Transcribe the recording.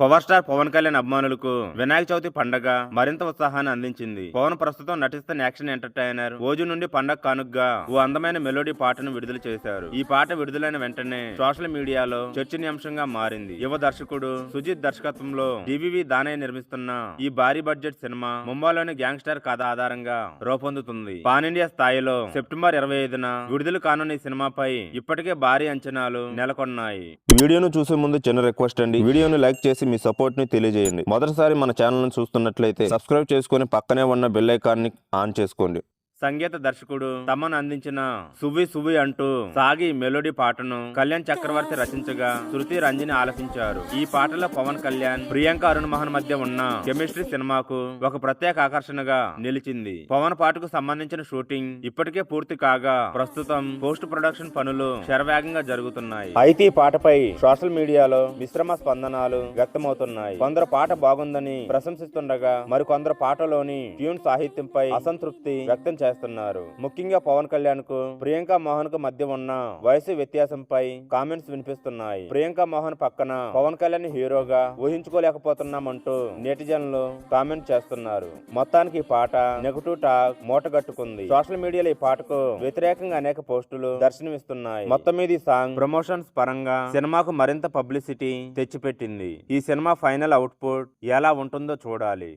Power star Pawan Kalyan అభిమానులకు వినాయక చవితి పండగ మరింత ఉత్సాహాన్ని అందించింది. పవన్ ప్రస్తుతం నటిస్తున్న యాక్షన్ ఎంటర్టైనర్ ఓజు నుండి పండగ కానుగ్గా ఓ అందమైన మెలోడీ పాటను విడుదల చేశారు. ఈ పాట విడుదలైన వెంటనే సోషల్ మీడియాలో చర్చనీయాంశంగా మారింది. యువ దర్శకుడు సుజిత్ దర్శకత్వంలో డివివి దానయ్య నిర్మిస్తున్న ఈ భారీ బడ్జెట్ సినిమా ముంబైలోని గ్యాంగ్స్టర్ కథ ఆధారంగా రూపొందుతుంది. పాన్ ఇండియా స్థాయిలో సెప్టెంబర్ ఇరవై ఐదున విడుదల కానున్న ఈ సినిమాపై ఇప్పటికే భారీ అంచనాలు నెలకొన్నాయి. వీడియోను చూసే ముందు చిన్న రిక్వెస్ట్ అండి. వీడియోను లైక్ చేసి మీ సపోర్ట్ని తెలియజేయండి. మొదటిసారి మన ఛానల్ చూస్తున్నట్లయితే సబ్స్క్రైబ్ చేసుకుని పక్కనే ఉన్న బెల్ ఐకాన్ని ఆన్ చేసుకోండి. సంగీత దర్శకుడు తమను అందించిన సువి సువి అంటూ సాగి మెలోడీ పాటను కళ్యాణ్ చక్రవర్తి రచించగా శృతి రంజని ఆలపించారు. ఈ పాటలో పవన్ కళ్యాణ్ ప్రియాంక అరుణ్ మోహన్ మధ్య ఉన్న కెమిస్ట్రీ సినిమాకు ఒక ప్రత్యేక ఆకర్షణగా నిలిచింది. పవన్ పాటకు సంబంధించిన షూటింగ్ ఇప్పటికే పూర్తి కాగా ప్రస్తుతం పోస్ట్ ప్రొడక్షన్ పనులు శరవేగంగా జరుగుతున్నాయి. అయితే ఈ పాటపై సోషల్ మీడియాలో మిశ్రమ స్పందనాలు వ్యక్తమవుతున్నాయి. కొందరు పాట బాగుందని ప్రశంసిస్తుండగా మరికొందరు పాటలోని ట్యూన్ సాహిత్యంపై అసంతృప్తి వ్యక్తం చేస్తున్నారు. ముఖ్యంగా పవన్ కళ్యాణ్కు ప్రియాంక మోహన్కు మధ్య ఉన్న వయసు వ్యత్యాసంపై కామెంట్స్ వినిపిస్తున్నాయి. ప్రియాంక మోహన్ పక్కన పవన్ కళ్యాణ్ హీరోగా ఊహించుకోలేకపోతున్నామంటూ నెటిజన్లు కామెంట్ చేస్తున్నారు. మొత్తానికి ఈ పాట నెగటివ్ టాక్ మూటగట్టుకుంది. సోషల్ మీడియాలో ఈ పాటకు వ్యతిరేకంగా అనేక పోస్టులు దర్శనమిస్తున్నాయి. మొత్తం మీద ఈ సాంగ్ ప్రమోషన్స్ పరంగా సినిమాకు మరింత పబ్లిసిటీ తెచ్చిపెట్టింది. ఈ సినిమా ఫైనల్ అవుట్పుట్ ఎలా ఉంటుందో చూడాలి.